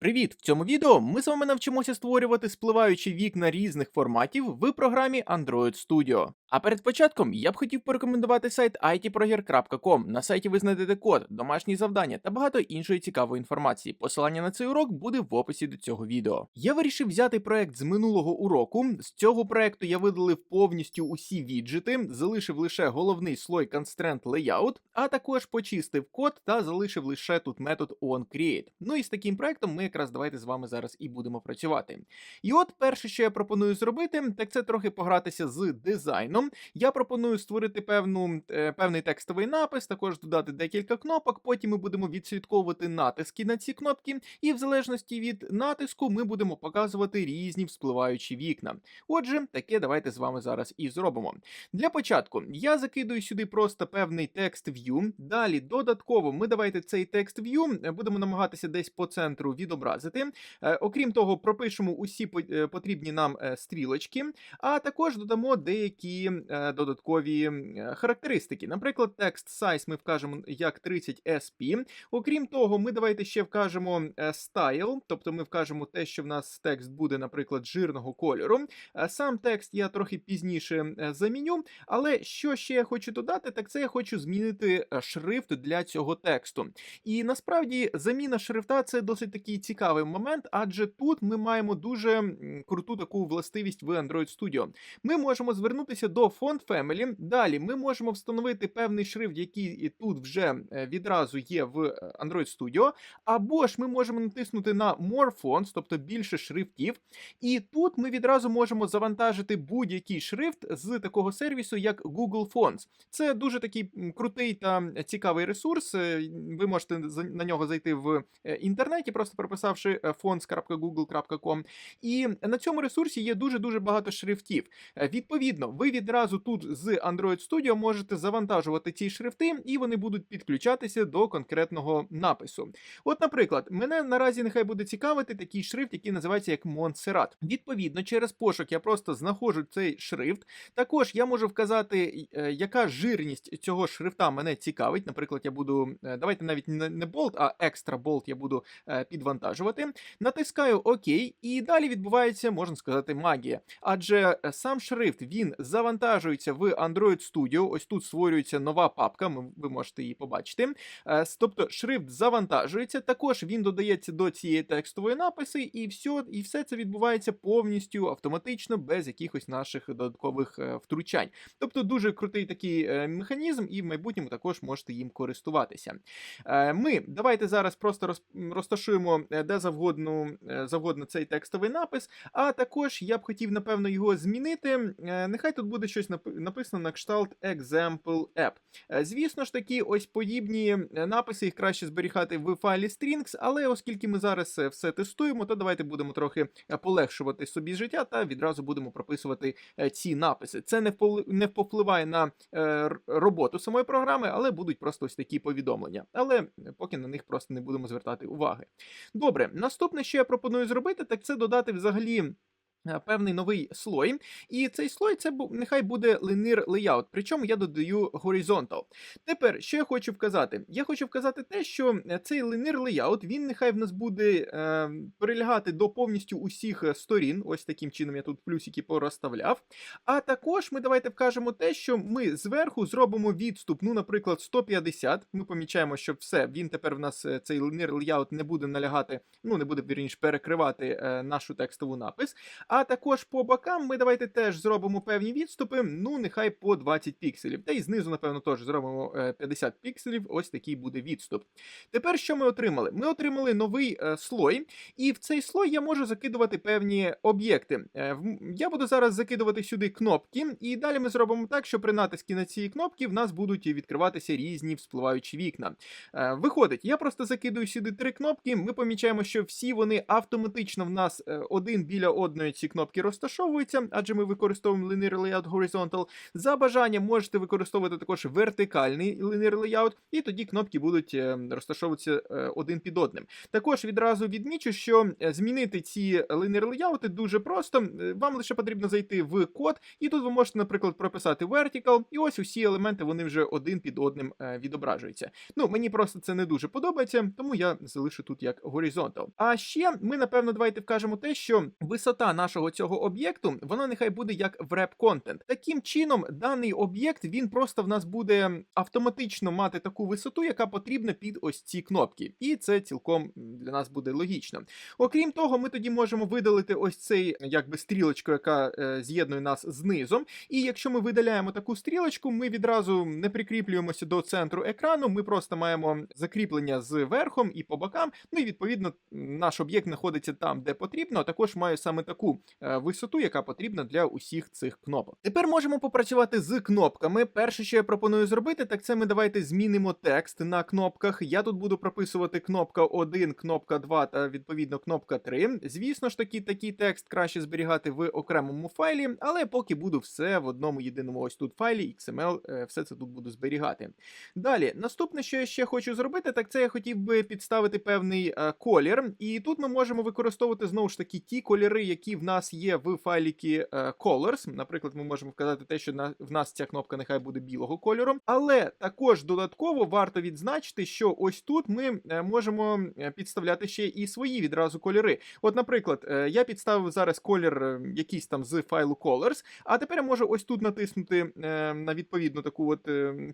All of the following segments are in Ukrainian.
Привіт! В цьому відео ми з вами навчимося створювати спливаючі вікна різних форматів в програмі Android Studio. А перед початком я б хотів порекомендувати сайт itproger.com. На сайті ви знайдете код, домашні завдання та багато іншої цікавої інформації. Посилання на цей урок буде в описі до цього відео. Я вирішив взяти проект з минулого уроку. З цього проекту я видалив повністю усі віджити, залишив лише головний слой Constraint Layout, а також почистив код та залишив лише тут метод onCreate. Ну і з таким проектом ми якраз давайте з вами зараз і будемо працювати. І от перше, що я пропоную зробити, так це трохи погратися з дизайном. Я пропоную створити певну, е, певний текстовий напис, також додати декілька кнопок. Потім ми будемо відслідковувати натиски на ці кнопки, і в залежності від натиску ми будемо показувати різні вспливаючі вікна. Отже, таке давайте з вами зараз і зробимо. Для початку я закидую сюди просто певний текст view. Далі додатково ми давайте цей текст view е, будемо намагатися десь по центру відобразити. Е, Окрім того, пропишемо усі потрібні нам стрілочки, а також додамо деякі е, додаткові е, характеристики. Наприклад, текст size ми вкажемо як 30 SP. Окрім того, ми давайте ще вкажемо е, style, тобто ми вкажемо те, що в нас текст буде, наприклад, жирного кольору. Сам текст я трохи пізніше заміню, але що ще я хочу додати, так це я хочу змінити шрифт для цього тексту. І насправді заміна шрифта це досить такий цікавий момент, адже тут ми маємо дуже круту таку властивість в Android Studio. Ми можемо звернутися до Font Family. Далі ми можемо встановити певний шрифт, який тут вже е, відразу є в е, Android Studio. Або ж ми можемо натиснути на More Fonts, тобто більше шрифтів. І тут ми відразу можемо завантажити будь-який шрифт з такого сервісу, як Google Fonts. Це дуже такий крутий та цікавий ресурс. Е, Ви можете на нього зайти в інтернеті, просто прописавши fonts.google.com. І на цьому ресурсі є дуже дуже багато шрифтів. Відповідно, ви відразу тут з Android Studio можете завантажувати ці шрифти, і вони будуть підключатися до конкретного напису. От, наприклад, мене наразі нехай буде цікавити такий шрифт, який називається як Montserrat. Відповідно, через пошук я просто знаходжу цей шрифт. Також я можу вказати, е, яка жирність цього шрифта мене цікавить. Наприклад, я буду, е, давайте навіть не Bold, а Extra Bold я буду е, підвантажувати. Натискаю ОК, і далі відбувається, можна сказати, магія. Адже сам шрифт він завантажується в Android Studio. Ось тут створюється нова папка, ви можете її побачити. Е, Тобто шрифт завантажується, також він додається до цієї текстової написи, і все, і все це відбувається повністю автоматично, без якихось наших додаткових е, втручань. Тобто дуже крутий такий е, механізм, і в майбутньому також можете їм користуватися. Ми давайте зараз просто розташуємо де завгодно, завгодно цей текстовий напис, а також я б хотів, напевно, його змінити. Нехай тут буде щось написано на кшталт Example App. Е, Звісно ж таки, ось подібні е, написи їх краще зберігати в файлі strings, але оскільки ми зараз е, все тестуємо, то давайте будемо трохи полегшувати собі життя та відразу будемо прописувати ці написи. Це не не повпливає на роботу самої програми, але будуть просто ось такі повідомлення. Але поки на них просто не будемо звертати уваги. Добре, наступне, що я пропоную зробити, так це додати взагалі. Е, Певний новий слой, і цей слой це нехай буде linear layout, причому я додаю horizontal. Тепер, що я хочу вказати? Я хочу вказати те, що е, цей linear layout, він нехай в нас буде е, прилягати до повністю усіх е, сторін. Ось таким чином я тут плюсики порозставляв. А також ми давайте вкажемо те, що ми зверху зробимо відступ, ну, наприклад, 150. Ми помічаємо, що все, він тепер в нас цей linear layout не буде налягати, ну не буде вірніше перекривати е, нашу текстову напис. А також по бокам ми давайте теж зробимо певні відступи, ну нехай по 20 пікселів. Та й знизу, напевно, теж зробимо е, 50 пікселів. Ось такий буде відступ. Тепер що ми отримали? Ми отримали новий е, слой, і в цей слой я можу закидувати певні об'єкти. Е, Я буду зараз закидувати сюди кнопки, і далі ми зробимо так, що при натиску на ці кнопки в нас будуть відкриватися різні вспливаючі вікна. Е, Виходить, я просто закидую сюди три кнопки. Ми помічаємо, що всі вони автоматично в нас е, один біля одної ці кнопки розташовуються, адже ми використовуємо Linear Layout Horizontal. За бажанням можете використовувати також вертикальний Linear Layout, і тоді кнопки будуть е, розташовуватися е, один під одним. Також відразу відмічу, що е, змінити ці Linear Layout дуже просто. Вам лише потрібно зайти в код, і тут ви можете, наприклад, прописати vertical, і ось усі елементи вони вже один під одним відображуються. Ну, мені просто це не дуже подобається, тому я залишу тут як horizontal. А ще ми, напевно, давайте вкажемо те, що висота нашого цього об'єкту, вона нехай буде як wrap content. Таким чином, даний об'єкт він просто в нас буде автоматично мати таку висоту, яка потрібна під ось ці кнопки. І це цілком для нас буде логічно. Окрім того, ми тоді можемо видалити ось цей якби стрілочку, яка е, з'єднує нас з низом. І якщо ми видаляємо таку стрілочку, ми відразу не прикріплюємося до центру екрану. Ми просто маємо закріплення з верхом і по бокам. Ну і відповідно наш об'єкт знаходиться там, де потрібно. а Також має саме таку е, висоту, яка потрібна для усіх цих кнопок. Тепер можемо попрацювати з кнопками. Перше, що я пропоную зробити, так це ми давайте змінимо текст на кнопках. Я тут буду прописувати кнопка 1, кнопка 2 та відповідно кнопка 3. Звісно ж таки, такий текст краще зберігати в окремому файлі, але поки буду все в одному єдиному ось тут файлі XML, е, все це тут буду зберігати. Далі, наступне, що я ще хочу зробити, так це я хотів би підставити певний е, колір. І тут ми можемо використовувати знову ж таки ті кольори, які в нас є в файліки е, Colors. Наприклад, ми можемо вказати те, що в нас ця кнопка нехай буде білого кольору. Але також додатково варто відзначити, що ось тут ми е, можемо е, підставляти ще і свої відразу кольори. От, наприклад, я підставив зараз колір якийсь там з файлу Colors, а тепер я можу ось тут натиснути на відповідну таку от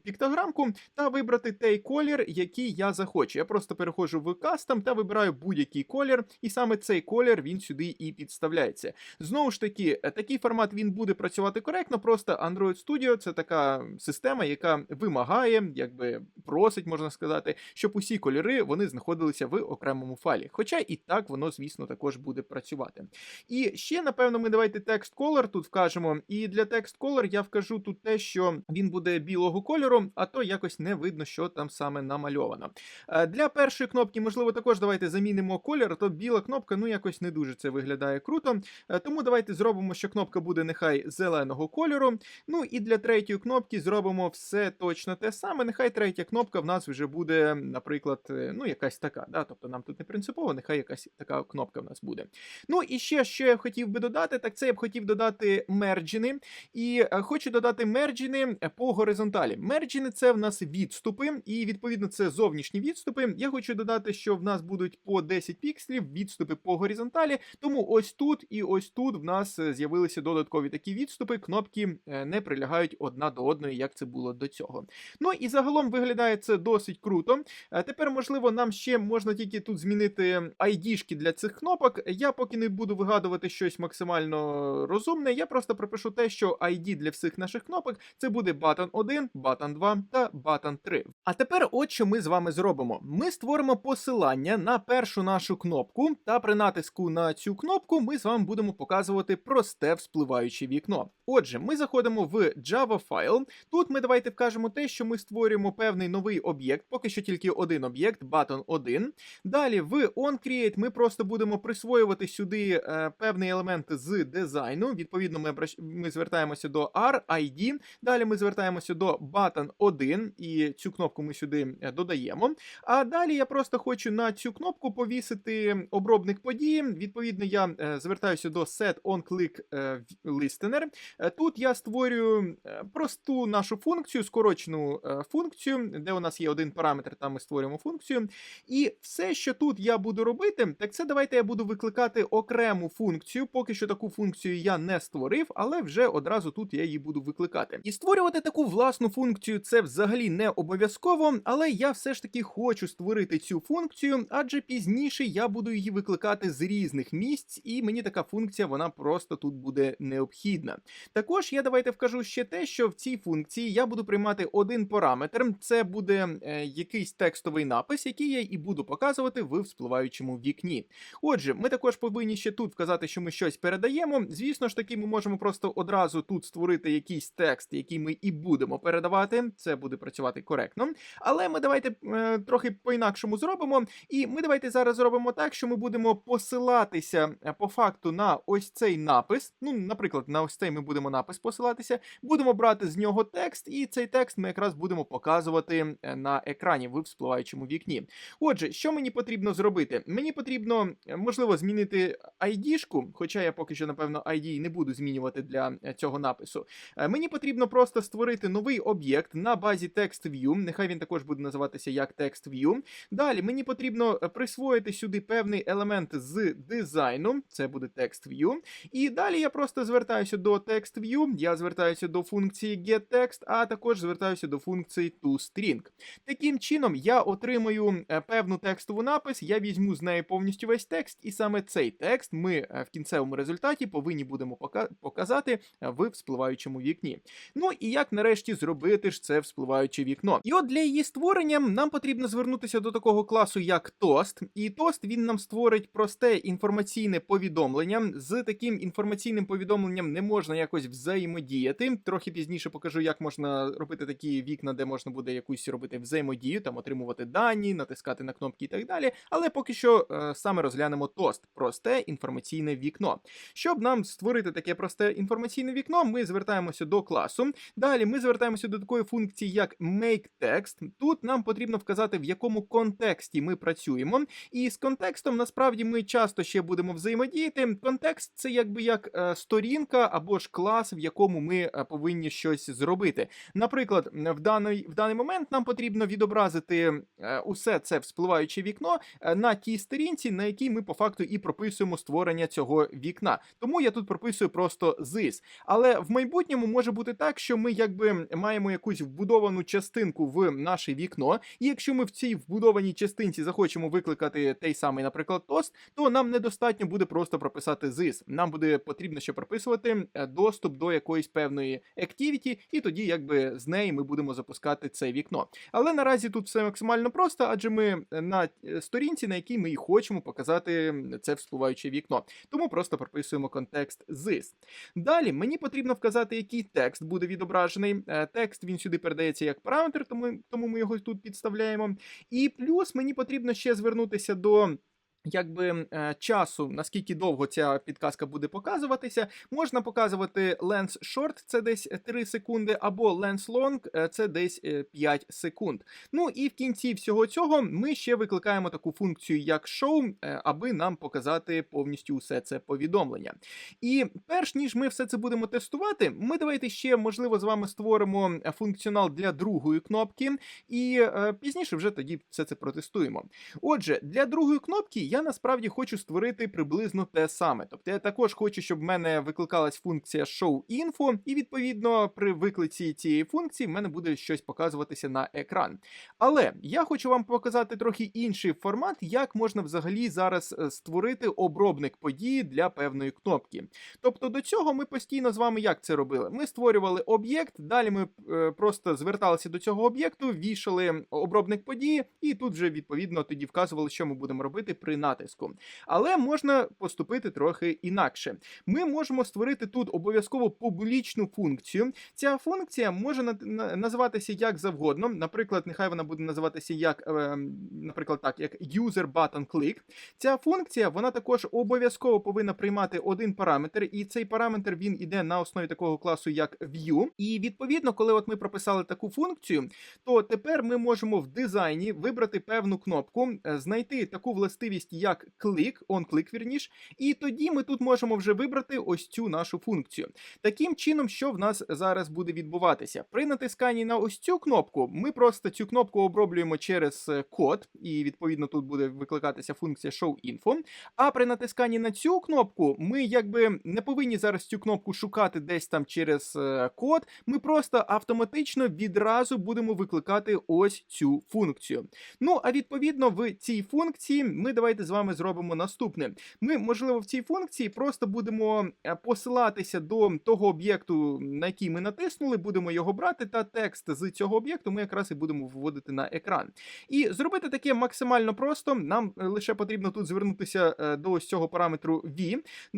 піктограмку та вибрати той колір, який я захочу. Я просто переходжу в кастом та вибираю будь-який колір, і саме цей колір він сюди і підставляється. Знову ж таки, е, такий формат він буде працювати коректно. Просто Android Studio це така система, яка вимагає, якби просить, можна сказати, щоб усі кольори вони знаходилися в окремому файлі. Хоча і так воно, звісно, також буде працювати. І ще, напевно, ми давайте текст color тут вкажемо. І для текст color я вкажу тут те, що він буде білого кольору, а то якось не видно, що там саме намальовано. Е, Для першої кнопки, можливо, також давайте замінимо колір, то біла кнопка, ну якось не дуже це виглядає круто. Е, Тому давайте зробимо, що кнопка буде нехай зеленого кольору. Ну і для третьої кнопки зробимо все точно те саме. Нехай третя кнопка в нас вже буде, наприклад, е, ну якась така. Да? Тобто нам тут не принципово, нехай якась така кнопка в нас буде. Ну і ще, що я хотів би додати, так це я б хотів додати мерджини. І е, хочу додати мерджини по горизонталі. Мерджини це в нас відступи, і відповідно це зовнішні відступи. Я хочу додати, що в нас будуть по 10 пікселів відступи по горизонталі. Тому ось тут і ось тут в нас е, з'явилися додаткові такі відступи. Кнопки е, не прилягають одна до одної, як це було до цього. Ну і загалом виглядає це досить круто. Е, Тепер, можливо, нам ще можна тільки тут змінити ID-шки для цих кнопок. Я поки не буду вигадувати щось максимально розумне. Я просто пропишу те, що ID для всіх наших кнопок це буде button 1, button 2 та button 3. А тепер, от що ми з вами зробимо: ми створимо посилання на першу нашу кнопку, та при натиску на цю кнопку ми з вами будемо показувати просте вспливаюче вікно. Отже, ми заходимо в Java файл. Тут ми давайте вкажемо те, що ми створюємо певний новий об'єкт, поки що тільки один об'єкт, button 1. Далі в onCreate ми просто будемо присвоювати сюди е, певний елемент з дизайну. Відповідно, ми, ми звертаємося до R, ID. Далі ми звертаємося до button 1 і цю кнопку ми сюди е, додаємо. А далі я просто хочу на цю кнопку повісити обробник події. Відповідно, я е, звертаюся до set on click е, listener. Е, Тут я створюю е, просту нашу функцію, скорочену функцію, де у нас є один параметр, там ми створюємо функцію. І все, що тут я буду робити, так це давайте я буду викликати окрему функцію. Поки що таку функцію я не створив, але вже одразу тут я її буду викликати. І створювати таку власну функцію це взагалі не обов'язково, але я все ж таки хочу створити цю функцію, адже пізніше я буду її викликати з різних місць, і мені така функція вона просто тут буде необхідна. Також я давайте вкажу ще те, що в цій функції я буду приймати один параметр. Це буде е, якийсь текстовий напис, який я і буду показувати в вспливаючому вікні. Отже, ми також повинні ще тут вказати, що ми щось передаємо. Звісно ж таки, ми можемо просто одразу тут створити якийсь текст, який ми і будемо передавати. Це буде працювати коректно. Але ми давайте е, трохи по-інакшому зробимо. І ми давайте зараз зробимо так, що ми будемо посилатися е, по факту на ось цей напис. Ну, наприклад, на ось цей ми будемо напис посилатися. Будемо брати з нього текст, і цей текст ми якраз будемо показувати е, на екрані в вспливаючому вікні. Отже, що мені потрібно зробити? Мені потрібно, е, можливо, змінити ID-шку, хоча я поки що, напевно, ID не буду змінювати для е, цього напису. Мені потрібно просто створити новий об'єкт на базі TextView. Нехай він також буде називатися як TextView. Далі мені потрібно присвоїти сюди певний елемент з дизайну. Це буде TextView. І далі я просто звертаюся до TextView, я звертаюся до функції getText, а також звертаюся до функції toString. Таким чином, я отримую е, певну текстову напис, я візьму з неї повністю весь текст, і саме цей текст ми е, в кінцевому результаті повинні будемо показати е, в вспливаючому вікні. Ну і як нарешті зробити ж це вспливаюче вікно? І от для її створення нам потрібно звернутися до такого класу, як Toast. І Toast він нам створить просте інформаційне повідомлення. З таким інформаційним повідомленням не можна якось взаємодіяти. Трохи пізніше покажу, як можна робити такі вікна, де можна буде якусь робити взаємодію, там отримувати дані, натискати на кнопки і так далі. Але поки що е, саме розглянемо Toast – просте інформаційне вікно. Щоб нам створити таке просте інформаційне вікно, ми звертаємося до класу. Далі ми звертаємося до такої функції, як makeText. Тут нам потрібно вказати, в якому контексті ми працюємо. І з контекстом насправді ми часто ще будемо взаємодіяти. Контекст це якби як е, сторінка або ж клас, в якому ми е, повинні щось зробити. Наприклад, в даний, в даний момент нам потрібно відобразити е, усе це вспливаюче вікно на тій сторінці, на якій ми по факту і прописуємо створення цього вікна. Тому я тут прописую просто this. Але в майбутньому може бути так, що ми якби маємо якусь вбудовану частинку в наше вікно, і якщо ми в цій вбудованій частинці захочемо викликати той самий, наприклад, тост, то нам недостатньо буде просто прописати this. Нам буде потрібно ще прописувати е, доступ до якоїсь певної activity, і тоді якби з неї ми будемо запускати це вікно. Але наразі тут все максимально просто, адже ми на е, сторінці, на якій ми і хочемо показати це вспливаюче вікно. Тому просто прописуємо контекст this. Далі мені потрібно вказати, який текст буде відображений. Е, Текст він сюди передається як параметр, тому, тому ми його тут підставляємо. І плюс мені потрібно ще звернутися до. Якби е, часу, наскільки довго ця підказка буде показуватися, можна показувати lens short, це десь 3 секунди, або lens long, е, це десь е, 5 секунд. Ну і в кінці всього цього ми ще викликаємо таку функцію, як show, е, аби нам показати повністю усе це повідомлення. І перш ніж ми все це будемо тестувати, ми давайте ще можливо з вами створимо е, функціонал для другої кнопки, і е, пізніше вже тоді все це протестуємо. Отже, для другої кнопки я насправді хочу створити приблизно те саме. Тобто я також хочу, щоб в мене викликалась функція show.info, і відповідно при виклиці цієї функції в мене буде щось показуватися на екран. Але я хочу вам показати трохи інший формат, як можна взагалі зараз е, створити обробник події для певної кнопки. Тобто до цього ми постійно з вами як це робили? Ми створювали об'єкт, далі ми е, просто зверталися до цього об'єкту, вішали обробник події, і тут вже відповідно тоді вказували, що ми будемо робити при натиску. Але можна поступити трохи інакше. Ми можемо створити тут обов'язково публічну функцію. Ця функція може на- на- називатися як завгодно. Наприклад, нехай вона буде називатися як, е, наприклад, так, як user button click. Ця функція вона також обов'язково повинна приймати один параметр, і цей параметр він іде на основі такого класу, як view. І відповідно, коли от ми прописали таку функцію, то тепер ми можемо в дизайні вибрати певну кнопку, е, знайти таку властивість, як клик, on вірніш, і тоді ми тут можемо вже вибрати ось цю нашу функцію. Таким чином, що в нас зараз буде відбуватися? При натисканні на ось цю кнопку, ми просто цю кнопку оброблюємо через е, код, і відповідно тут буде викликатися функція show.info. А при натисканні на цю кнопку, ми якби не повинні зараз цю кнопку шукати десь там через е, код. Ми просто автоматично відразу будемо викликати ось цю функцію. Ну а відповідно в цій функції ми давайте з вами зробимо наступне. Ми, можливо, в цій функції просто будемо е, посилатися до того об'єкту, на який ми натиснули, будемо його брати, та текст з цього об'єкту ми якраз і будемо виводити на екран. І зробити таке максимально просто. Нам е, лише потрібно тут звернутися е, до ось цього параметру v.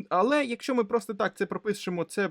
Але якщо ми просто так це пропишемо, це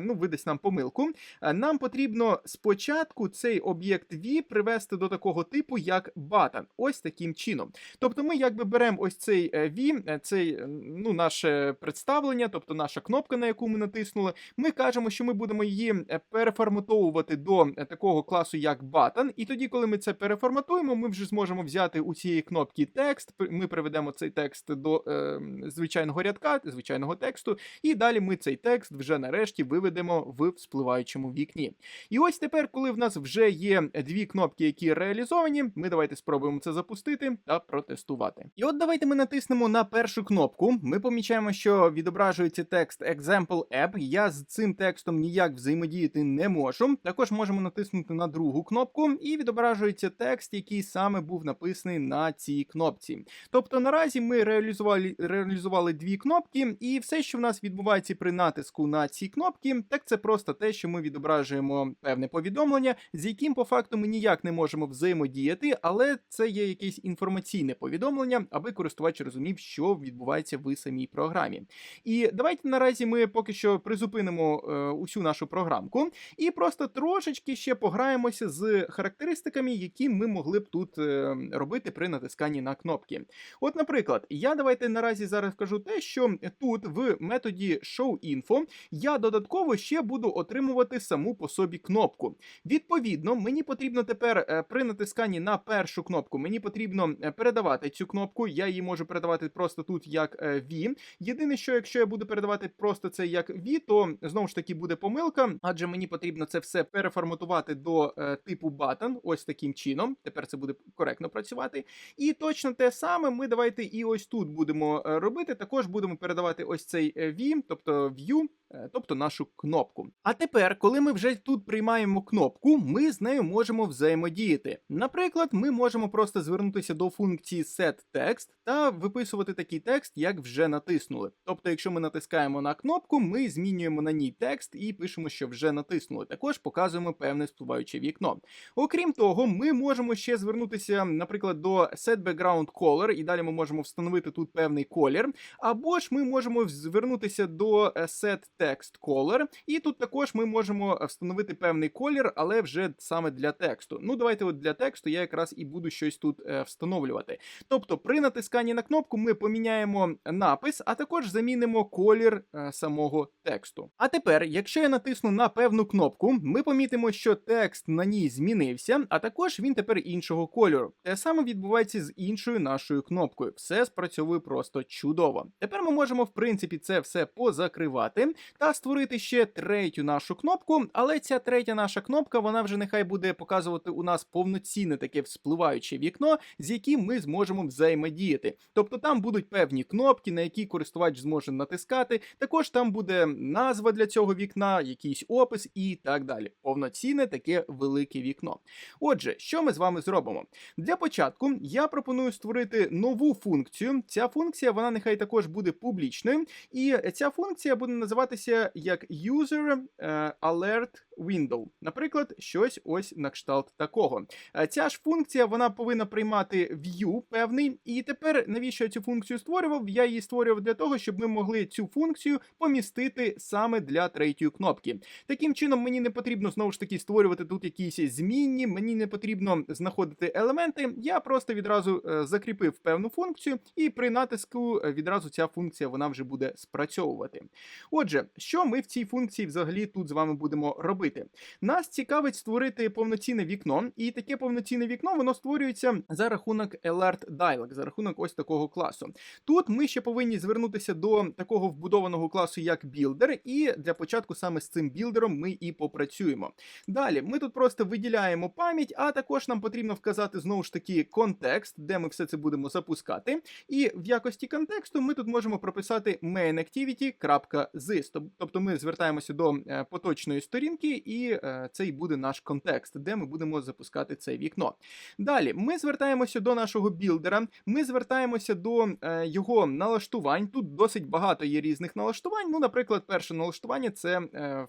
ну, видасть нам помилку. Нам потрібно спочатку цей об'єкт v привести до такого типу, як button. Ось таким чином. Тобто ми якби беремо беремо ось цей е, V, е, цей е, ну, наше представлення, тобто наша кнопка, на яку ми натиснули. Ми кажемо, що ми будемо її е, переформатовувати до е, такого класу, як button. І тоді, коли ми це переформатуємо, ми вже зможемо взяти у цієї кнопки текст. Ми приведемо цей текст до е, звичайного рядка, звичайного тексту, і далі ми цей текст вже нарешті виведемо в спливаючому вікні. І ось тепер, коли в нас вже є дві кнопки, які реалізовані, ми давайте спробуємо це запустити та протестувати. І от давайте ми натиснемо на першу кнопку. Ми помічаємо, що відображується текст Example App. Я з цим текстом ніяк взаємодіяти не можу. Також можемо натиснути на другу кнопку, і відображується текст, який саме був написаний на цій кнопці. Тобто наразі ми реалізували, реалізували дві кнопки, і все, що в нас відбувається при натиску на ці кнопки, так це просто те, що ми відображуємо певне повідомлення, з яким по факту ми ніяк не можемо взаємодіяти, але це є якесь інформаційне повідомлення, аби користувач розумів, що відбувається в самій програмі. І давайте наразі ми поки що призупинимо е, усю нашу програмку і просто трошечки ще пограємося з характеристиками, які ми могли б тут е, робити при натисканні на кнопки. От, наприклад, я давайте наразі зараз кажу те, що тут в методі showInfo я додатково ще буду отримувати саму по собі кнопку. Відповідно, мені потрібно тепер е, при натисканні на першу кнопку, мені потрібно е, передавати цю кнопку. Я її можу передавати просто тут як е, V. Єдине, що якщо я буду передавати просто це як V, то знову ж таки буде помилка, адже мені потрібно це все переформатувати до е, типу button, ось таким чином. Тепер це буде коректно працювати. І точно те саме ми давайте і ось тут будемо е, робити. Також будемо передавати ось цей е, V, тобто view, е, тобто нашу кнопку. А тепер, коли ми вже тут приймаємо кнопку, ми з нею можемо взаємодіяти. Наприклад, ми можемо просто звернутися до функції setText та виписувати такий текст, як вже натиснули. Тобто, якщо ми натискаємо на кнопку, ми змінюємо на ній текст і пишемо, що вже натиснули. Також показуємо певне спливаюче вікно. Окрім того, ми можемо ще звернутися, наприклад, до Set Background Color, і далі ми можемо встановити тут певний колір. Або ж ми можемо звернутися до е, Set Text Color, і тут також ми можемо е, встановити певний колір, але вже саме для тексту. Ну, давайте от для тексту я якраз і буду щось тут е, встановлювати. Тобто, при натисканні на кнопку ми поміняємо напис, а також замінимо колір е, самого тексту. А тепер, якщо я натисну на певну кнопку, ми помітимо, що текст на ній змінився, а також він тепер іншого кольору. Те саме відбувається з іншою нашою кнопкою. Все спрацьовує просто чудово. Тепер ми можемо, в принципі, це все позакривати та створити ще третю нашу кнопку, але ця третя наша кнопка, вона вже нехай буде показувати у нас повноцінне таке вспливаюче вікно, з яким ми зможемо взаємодіяти. Тобто там будуть певні кнопки, на які користувач зможе натискати. Також там буде назва для цього вікна, якийсь опис і так далі. Повноцінне таке велике вікно. Отже, що ми з вами зробимо? Для початку я пропоную створити нову функцію. Ця функція, вона нехай також буде публічною, і ця функція буде називатися як User е, Alert Window. Наприклад, щось ось на кшталт такого. Е, Ця ж функція вона повинна приймати view певний. І тепер, навіщо я цю функцію створював? Я її створював для того, щоб ми могли цю функцію помістити саме для третьої кнопки. Таким чином, мені не потрібно знову ж таки створювати тут якісь змінні, мені не потрібно знаходити елементи. Я просто відразу е, закріпив певну функцію, і при натиску відразу ця функція вона вже буде спрацьовувати. Отже, що ми в цій функції взагалі тут з вами будемо робити? Нас цікавить створити повноцінне вікно, і таке повноцінне вікно воно створюється за рахунок Alert Dialog, за рахунок ось такого класу. Тут ми ще повинні звернутися до такого вбудованого класу, як Builder, і для початку саме з цим білдером ми і попрацюємо. Далі ми тут просто виділяємо пам'ять, а також нам потрібно вказати знову ж таки контекст, де ми все це будемо запускати. І в якості контексту ми тут можемо прописати mainActivity.this. Тоб- Тобто ми звертаємося до е, поточної сторінки, і е, це і буде наш контекст, де ми будемо запускати це вікно. Далі ми звертаємося до нашого білдера, ми звертаємося до е, його налаштувань. Тут досить багато є різних налаштувань. Ну, наприклад, перше налаштування це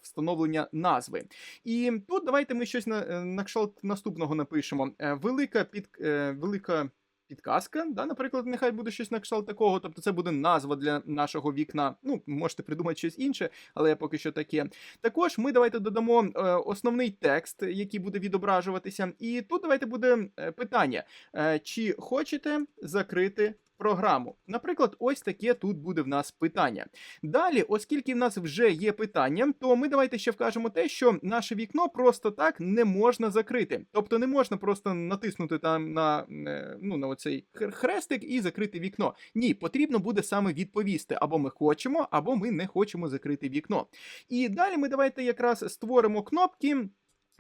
встановлення назви. І тут давайте ми щось на, на кшталт наступного напишемо. Велика під велика. Підказка, да, наприклад, нехай буде щось на кшталт такого, тобто це буде назва для нашого вікна. Ну, можете придумати щось інше, але я поки що таке. Також ми давайте додамо е, основний текст, який буде відображуватися. І тут давайте буде е, питання: е, чи хочете закрити програму. Наприклад, ось таке тут буде в нас питання. Далі, оскільки в нас вже є питання, то ми давайте ще вкажемо те, що наше вікно просто так не можна закрити. Тобто не можна просто натиснути там на, е, ну, на оцей хрестик і закрити вікно. Ні, потрібно буде саме відповісти, або ми хочемо, або ми не хочемо закрити вікно. І далі ми давайте якраз створимо кнопки.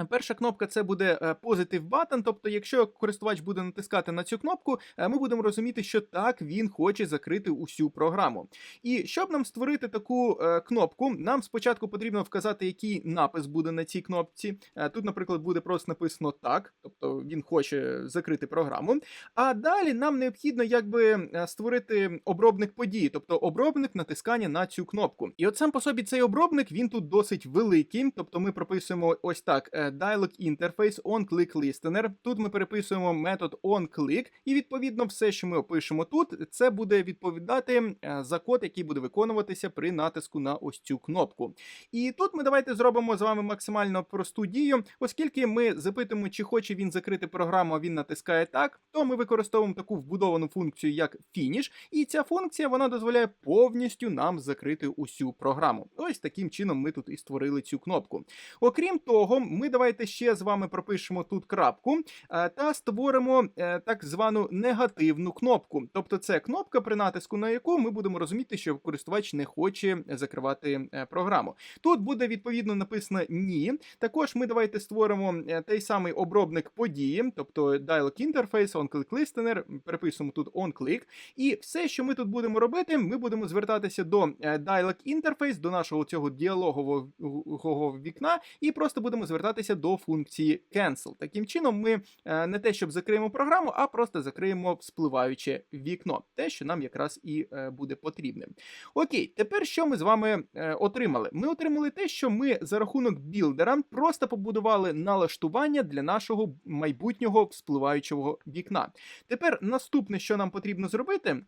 Перша кнопка це буде е, Positive Button, тобто, якщо користувач буде натискати на цю кнопку, е, ми будемо розуміти, що так він хоче закрити усю програму. І щоб нам створити таку е, кнопку, нам спочатку потрібно вказати, який напис буде на цій кнопці. Е, Тут, наприклад, буде просто написано так, тобто він хоче закрити програму. А далі нам необхідно якби е, створити обробник події, тобто обробник натискання на цю кнопку. І от сам по собі цей обробник він тут досить великий. Тобто ми прописуємо ось так: е, dialog interface on-click listener. Тут ми переписуємо метод on-click, і відповідно все, що ми опишемо тут, це буде відповідати е, за код, який буде виконуватися при натиску на ось цю кнопку. І тут ми давайте зробимо з вами максимально просту дію, оскільки ми запитуємо, чи хоче він закрити програму, а він натискає так, то ми використовуємо таку вбудовану функцію, як finish, і ця функція вона дозволяє повністю нам закрити усю програму. Ось таким чином ми тут і створили цю кнопку. Окрім того, ми давайте ще з вами пропишемо тут крапку е, та створимо е, так звану негативну кнопку. Тобто це кнопка, при натиску на яку ми будемо розуміти, що користувач не хоче закривати е, програму. Тут буде відповідно написано ні. Також ми давайте створимо той самий обробник події, тобто dialog interface, on-click listener, переписуємо тут on-click. І все, що ми тут будемо робити, ми будемо звертатися до dialog interface, до нашого цього діалогового вікна, і просто будемо звертатися до функції cancel. Таким чином, ми е, не те, щоб закриємо програму, а просто закриємо вспливаюче вікно, те, що нам якраз і е, буде потрібним. Окей, тепер що ми з вами е, отримали? Ми отримали те, що ми за рахунок білдера просто побудували налаштування для нашого майбутнього вспливаючого вікна. Тепер наступне, що нам потрібно зробити.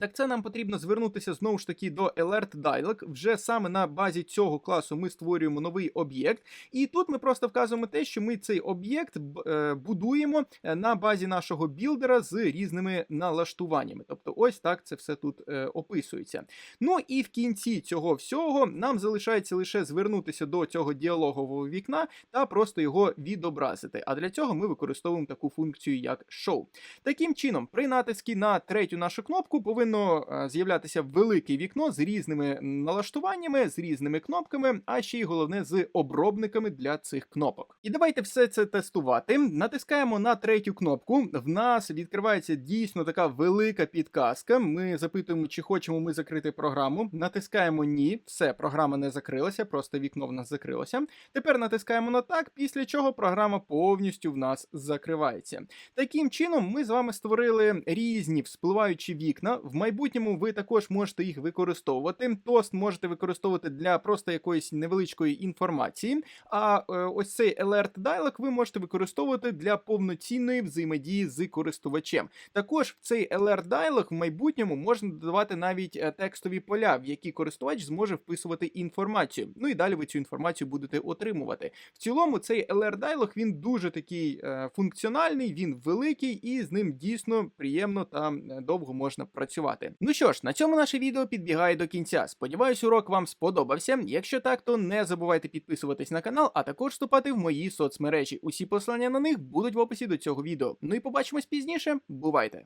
Так це нам потрібно звернутися знову ж таки до Alert Dialog. Вже саме на базі цього класу ми створюємо новий об'єкт. І тут ми просто вказуємо те, що ми цей об'єкт е, будуємо е, на базі нашого білдера з різними налаштуваннями. Тобто, ось так це все тут е, описується. Ну і в кінці цього всього нам залишається лише звернутися до цього діалогового вікна та просто його відобразити. А для цього ми використовуємо таку функцію, як show. Таким чином, при натиску на третю нашу кнопку повинно е, з'являтися велике вікно з різними налаштуваннями, з різними кнопками, а ще й головне з обробниками для цих кнопок. І давайте все це тестувати. Натискаємо на третю кнопку. В нас відкривається дійсно така велика підказка. Ми запитуємо, чи хочемо ми закрити програму. Натискаємо ні, все, програма не закрилася, просто вікно в нас закрилося. Тепер натискаємо на так, після чого програма повністю в нас закривається. Таким чином, ми з вами створили різні вспливаючі вікна. В майбутньому ви також можете їх використовувати. Тост можете використовувати для просто якоїсь невеличкої інформації. А е, ось цей Alert Dialog ви можете використовувати для повноцінної взаємодії з користувачем. Також в цей Alert Dialog в майбутньому можна додавати навіть е, текстові поля, в які користувач зможе вписувати інформацію. Ну і далі ви цю інформацію будете отримувати. В цілому, цей Alert Dialog, він дуже такий е, функціональний, він великий і з ним дійсно приємно та довго можна працювати. Ну що ж, на цьому наше відео підбігає до кінця. Сподіваюсь, урок вам сподобався. Якщо так, то не забувайте підписуватись на канал, а також вступати в мої соцмережі. Усі посилання на них будуть в описі до цього відео. Ну і побачимось пізніше. Бувайте!